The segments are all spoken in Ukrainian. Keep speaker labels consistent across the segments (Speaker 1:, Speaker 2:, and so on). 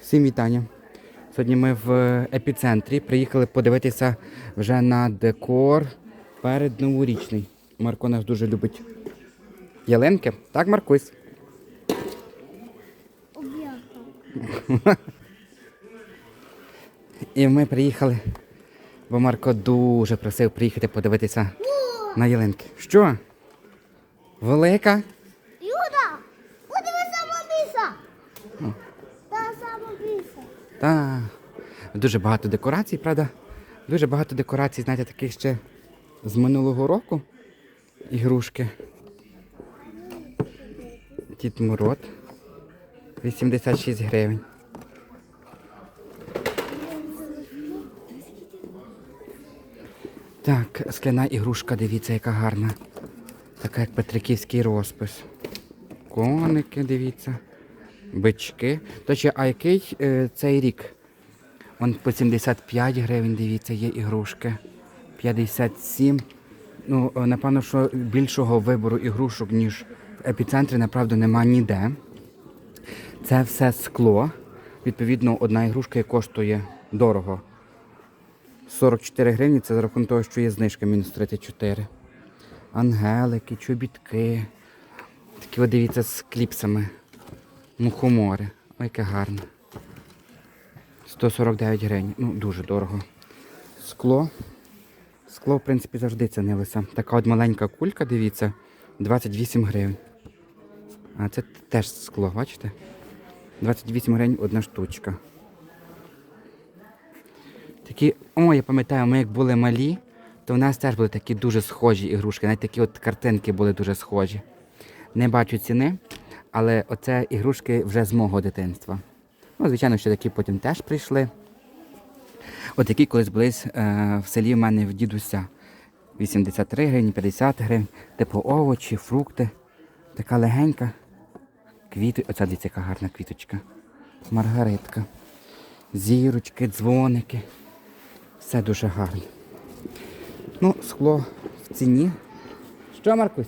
Speaker 1: Всім вітання. Сьогодні ми в епіцентрі приїхали подивитися вже на декор перед новорічний. Марко нас дуже любить ялинки. Так, Маркусь? І ми приїхали, бо Марко дуже просив приїхати подивитися на ялинки. Що? Велика?
Speaker 2: Та
Speaker 1: дуже багато декорацій, правда? Дуже багато декорацій, знаєте, таких ще з минулого року. Ігрушки. Дід Мурод. 86 гривень. Так, скляна ігрушка, дивіться, яка гарна. Така як Петриківський розпис. Коники, дивіться. Бички. До речі, а який е, цей рік? Вон по 75 гривень, дивіться, є ігрушки. 57. Ну, е, напевно, що більшого вибору ігрушок, ніж в епіцентрі, направду, нема ніде. Це все скло. Відповідно, одна ігрушка коштує дорого. 44 гривні це за рахунок того, що є знижка мінус 34. Ангелики, чобітки. Такі, от дивіться, з кліпсами. Мухомори. Ой, яке гарне. 149 гривень. Ну, дуже дорого. Скло. Скло, в принципі, завжди цінилося. Така от маленька кулька, дивіться, 28 гривень. А це теж скло, бачите? 28 гривень одна штучка. Такі, о, я пам'ятаю, ми як були малі, то в нас теж були такі дуже схожі ігрушки. Навіть такі от картинки були дуже схожі. Не бачу ціни, але оце ігрушки вже з мого дитинства. Ну, звичайно, що такі потім теж прийшли. От які колись були е, в селі в мене в дідуся. 83 гривні, 50 гривень, типу овочі, фрукти. Така легенька. Квіти. Оця дивіться, яка гарна квіточка. Маргаритка. Зірочки, дзвоники. Все дуже гарно. Ну, скло в ціні. Що, Маркусь?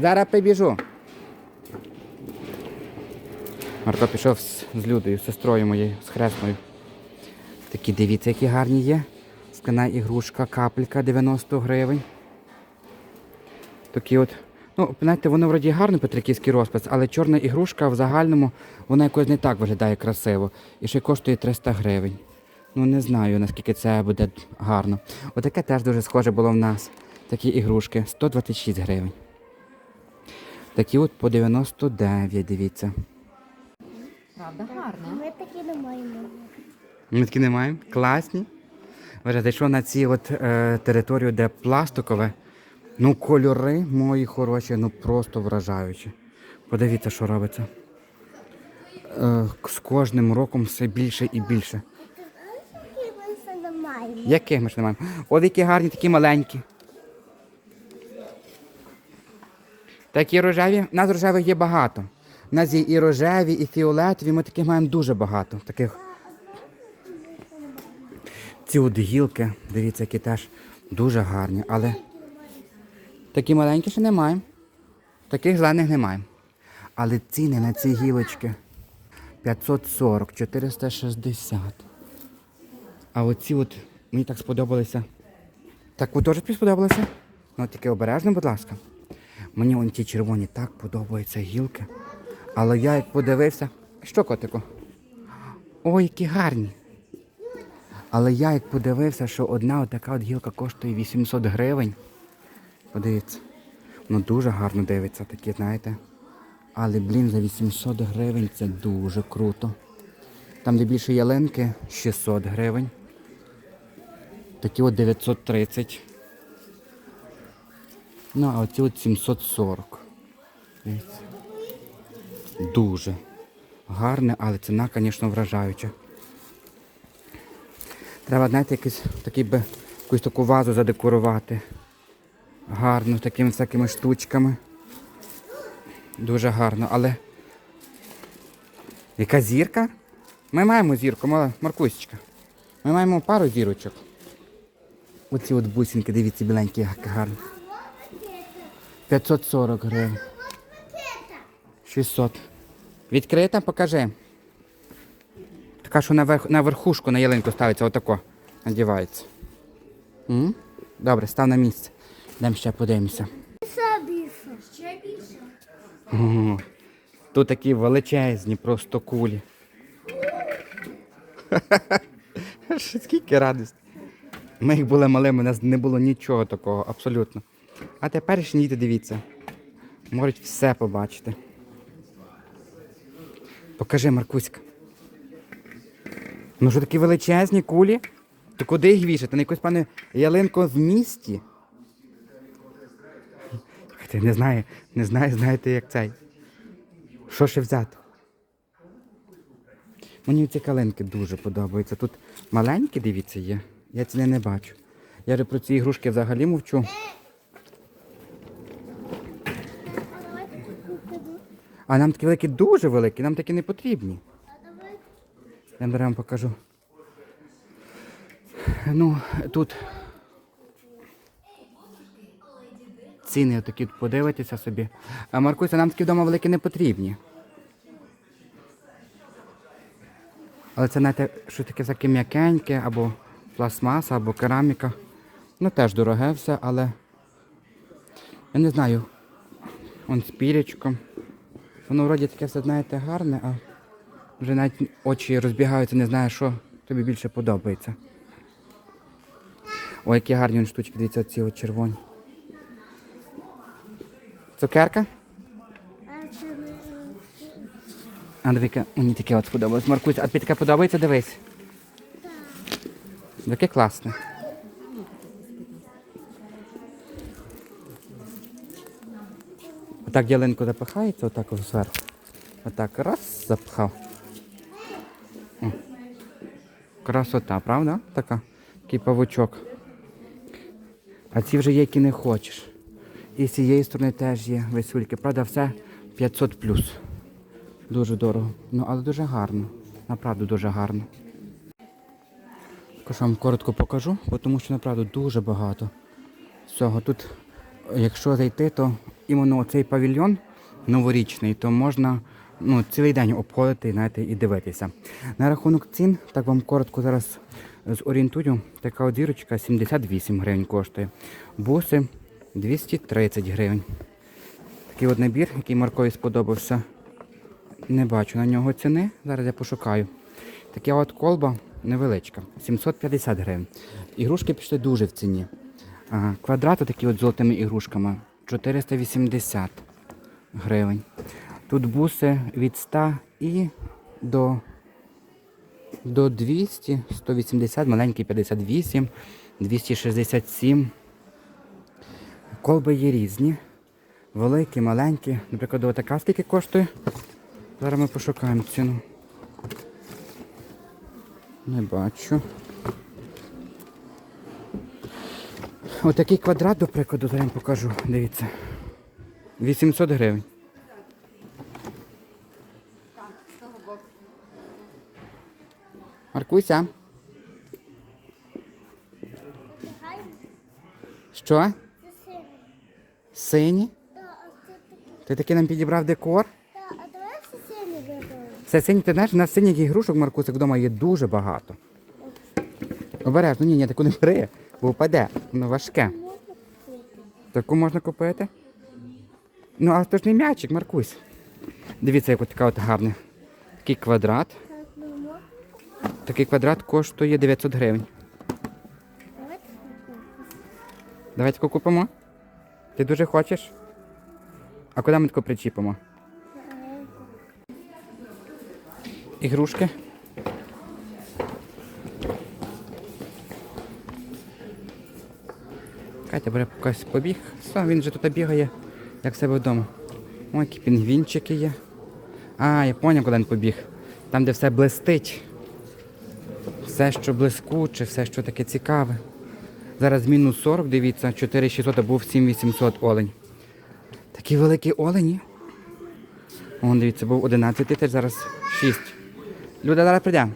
Speaker 1: Зараз прибіжу. Марко пішов з, з Людою, з сестрою моєю, з хресною. Такі дивіться, які гарні є. Скляна ігрушка, капелька 90 гривень. Такі от. Ну, знаєте, воно вроді гарний петриківський розпис, але чорна ігрушка в загальному вона якось не так виглядає красиво. І ще коштує 300 гривень. Ну не знаю, наскільки це буде гарно. Отаке теж дуже схоже було в нас. Такі ігрушки 126 гривень. Такі от по 99, дивіться.
Speaker 3: Правда, гарно.
Speaker 2: Ми такі не маємо.
Speaker 1: Ми такі не маємо? Класні. Вже зайшов на ці от е, територію, де пластикове. Ну, кольори мої хороші, ну просто вражаючі. Подивіться, що робиться. Е, з кожним роком все більше і більше.
Speaker 2: Такі ми все не маємо.
Speaker 1: Яких ми ж не маємо? От які гарні, такі маленькі. Такі рожеві. У нас рожевих є багато. У нас є і рожеві, і фіолетові. Ми таких маємо дуже багато. Таких. Ці от гілки, дивіться, які теж дуже гарні. Але такі маленькі ще не маємо. Таких зелених не маємо. Але ціни на ці гілочки 540, 460. А оці от мені так сподобалися. Так ви теж тобі сподобалося? Ну тільки обережно, будь ласка. Мені вон ті червоні так подобаються гілки. Але я як подивився. Що, котику? Ой, які гарні. Але я як подивився, що одна така от гілка коштує 800 гривень. Подивіться. Ну дуже гарно дивиться, такі, знаєте. Але, блін, за 800 гривень це дуже круто. Там, де більше ялинки, 600 гривень. Такі от 930. Ну, а оці от 740. Дивіться. Дуже гарне, але ціна, звісно, вражаюча. Треба, знаєте, якийсь такий би, якусь таку вазу задекорувати. Гарно, такими всякими штучками. Дуже гарно, але. Яка зірка? Ми маємо зірку, Маркусечка. Ми маємо пару зірочок. Оці от бусинки, дивіться, біленькі, як гарно. 540 гривень. 600. Відкрита, покажи. Така, що на, верх, на верхушку на ялинку ставиться, отако. Надівається. М? Добре, став на місце. Йдемо ще подивимося.
Speaker 2: Біса, біса.
Speaker 1: О, тут такі величезні просто кулі. Скільки радості. Ми їх були малими, у нас не було нічого такого, абсолютно. А теперішні діти, дивіться, можуть все побачити. Покажи, Маркуська. Ну що такі величезні кулі? То куди їх вішати? На якусь пане ялинку в місті? Ти не знаю, не знаю, знаєте, як цей. Що ще взяти? Мені ці калинки дуже подобаються. Тут маленькі, дивіться, є. Я ціни не бачу. Я про ці ігрушки взагалі мовчу.
Speaker 2: А
Speaker 1: нам такі великі дуже великі, нам такі не потрібні. Я вам покажу. Ну, тут ціни такі подивитися собі. А Маркуся, нам такі вдома великі не потрібні. Але це знаєте, що таке таке м'якеньке, або пластмаса, або кераміка. Ну теж дороге все, але я не знаю. Он з пірячком. Воно вроді таке все, знаєте, гарне, а вже навіть очі розбігаються, не знаю, що тобі більше подобається. Ой, які гарні вон штучки, дивіться, ці от червоні. Цукерка?
Speaker 2: А
Speaker 1: дивіться, мені таке от сподобалось. Маркусь, а тобі таке подобається, дивись. Таке класне. Отак ялинку запихається, отак зверху. Отак раз запхав. О. Красота, правда? Така. Такий павучок. А ці вже є, які не хочеш. І з цієї сторони теж є весюльки. Правда, все 500 плюс. Дуже дорого. Ну, але дуже гарно. Направду дуже гарно. Також вам коротко покажу, бо тому що направду дуже багато всього. Тут, якщо зайти, то іменно цей павільйон новорічний, то можна ну, цілий день обходити знаєте, і дивитися. На рахунок цін, так вам коротко зараз зорієнтую, така от зірочка 78 гривень коштує. Буси 230 гривень. Такий от набір, який Маркові сподобався. Не бачу на нього ціни. Зараз я пошукаю. Така от колба невеличка, 750 гривень. Ігрушки пішли дуже в ціні. Квадрати такі от золотими ігрушками 480 гривень. Тут буси від 100 і до, до 200, 180, маленький 58, 267. Колби є різні. Великі, маленькі. Наприклад, отака скільки коштує. Зараз ми пошукаємо ціну. Не бачу. Отакий квадрат, до прикладу, зараз покажу. Дивіться. 800 гривень. Маркуся.
Speaker 2: Хай.
Speaker 1: Що? Сині? Ти таки нам підібрав декор? Це сині, ти знаєш, у нас синіх ігрушок, Маркусик, вдома є дуже багато. Обережно, ні, ні, таку не бери, бо впаде. Воно важке. Таку можна купити. Ну, але то ж не м'ячик, Маркусь. Дивіться, як така от гарна. Такий квадрат. Такий квадрат коштує 900 гривень.
Speaker 2: Давайте
Speaker 1: таку купимо. Ти дуже хочеш? А куди ми таку причіпимо? Ігрушки. Катя бере якась побіг. Все, він же тут бігає, як себе вдома. Ой, які пінгвінчики є. А, я поняв, куди він побіг. Там, де все блистить. Все, що блискуче, все, що таке цікаве. Зараз мінус 40, дивіться, 4600, а був 7800 олень. Такі великі олені. Вон, дивіться, був 11 тисяч, зараз 6. Люда, зараз прийде.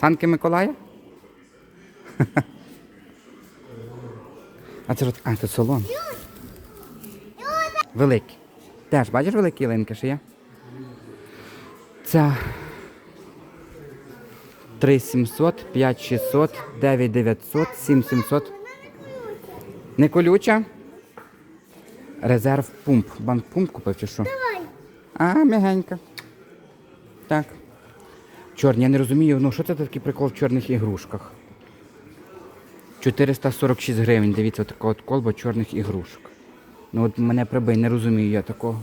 Speaker 1: Санки Миколая? А це ж а, це солон. Великий. Теж бачиш великі ялинки ще є? Ця 3700, 5600, 9900, 7700. Не колюча? Резерв пумп. Банк пумп купив чи що?
Speaker 2: Давай.
Speaker 1: А, м'ягенька. Так. Чорні, я не розумію, ну що це такий прикол в чорних ігрушках? 446 гривень, дивіться, така от колба чорних ігрушок. Ну от мене прибий, не розумію я такого.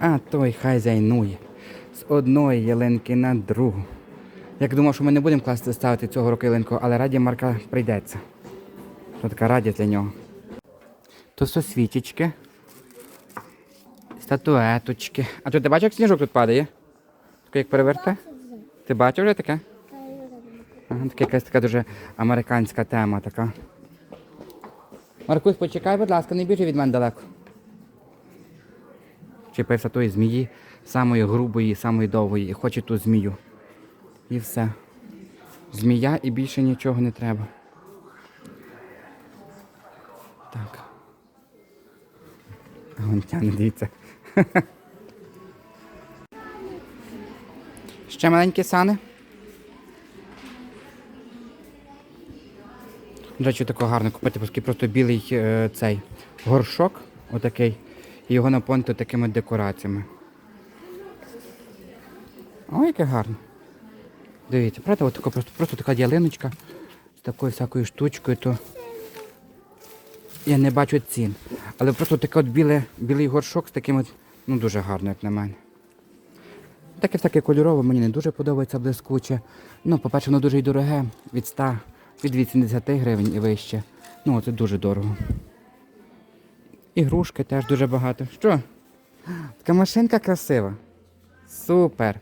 Speaker 1: А той хай зайнує. З одної ялинки на другу. Як думав, що ми не будемо класти ставити цього року ялинку, але раді Марка прийдеться. То така радість для нього. То все свічечки. Статуеточки. А то ти бачиш, як сніжок тут падає? Таке як переверте? Ти бачив вже таке? Ага, така якась така дуже американська тема така. Маркусь, почекай, будь ласка, не біжи від мене далеко. Чіпився тої змії, самої грубої, самої довгої, і хоче ту змію. І все. Змія і більше нічого не треба. Так. А вон тягне, дивіться. Ще маленькі сани. До речі, тако гарно купити, оскільки просто білий е, цей горшок, отакий, і його наповнити такими декораціями. Ой, яке гарно. Дивіться, правда, от просто, просто така ялиночка з такою всякою штучкою, то я не бачу цін. Але просто такий от біле, білий горшок з таким от, ну дуже гарно, як на мене. Таке всяке кольорове, мені не дуже подобається блискуче. Ну, по-перше, воно дуже й дороге, від 100, від 80 гривень і вище. Ну, це дуже дорого. Ігрушки теж дуже багато. Що? Така машинка красива. Супер.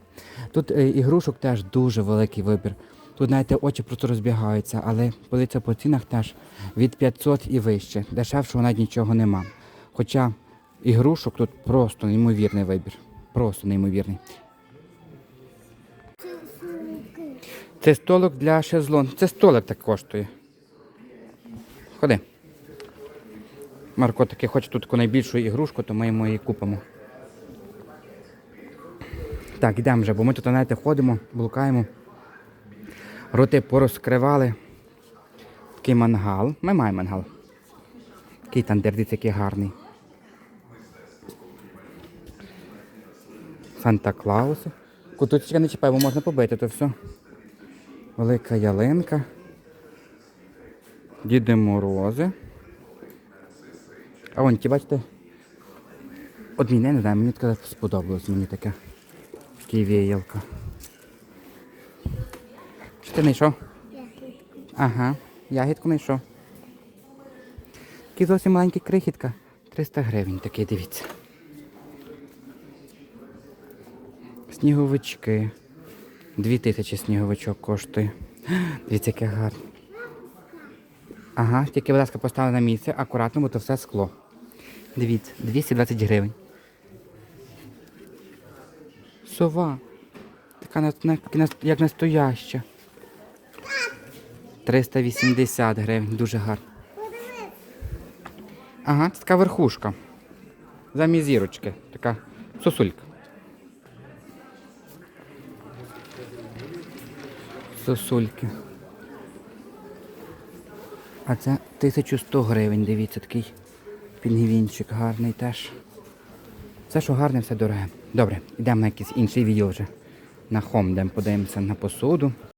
Speaker 1: Тут е, ігрушок теж дуже великий вибір. Тут, знаєте, очі просто розбігаються, але подивіться по цінах теж від 500 і вище. Дешевшого навіть нічого нема. Хоча ігрушок тут просто неймовірний вибір. Просто неймовірний.
Speaker 2: Це
Speaker 1: столик для шезлон. Це столик так коштує. Ходи. Марко таки хоче тут найбільшу ігрушку, то ми йому її купимо. Так, йдемо вже, бо ми тут, знаєте, ходимо, блукаємо. Роти порозкривали. Такий мангал. Ми маємо мангал. Такий тандер, який гарний. Санта-Клауси. Куточка не чіпай, бо можна побити, то все. Велика ялинка. Діди Морози. А вон ті, бачите? От мені, не знаю, мені таке сподобалось мені таке. Такі віялка. Що ти знайшов?
Speaker 2: Ягідку.
Speaker 1: Ага, ягідку знайшов. Такий зовсім маленький крихітка. 300 гривень такий, дивіться. Сніговички. 2000 сніговичок коштує. Дивіться, яке гарне. Ага, тільки, будь ласка, поставили на місце, акуратно, бо то все скло. Дивіться, 220 гривень. Сова. Така як настояща. 380 гривень, дуже гарно. Ага, це така верхушка. Замість зірочки. Така сосулька. Сосульки. А це 1100 гривень, дивіться, такий пінгвінчик гарний теж. Все, що гарне, все дороге. Добре, йдемо на якийсь інший відео вже. На хом, де подивимося на посуду.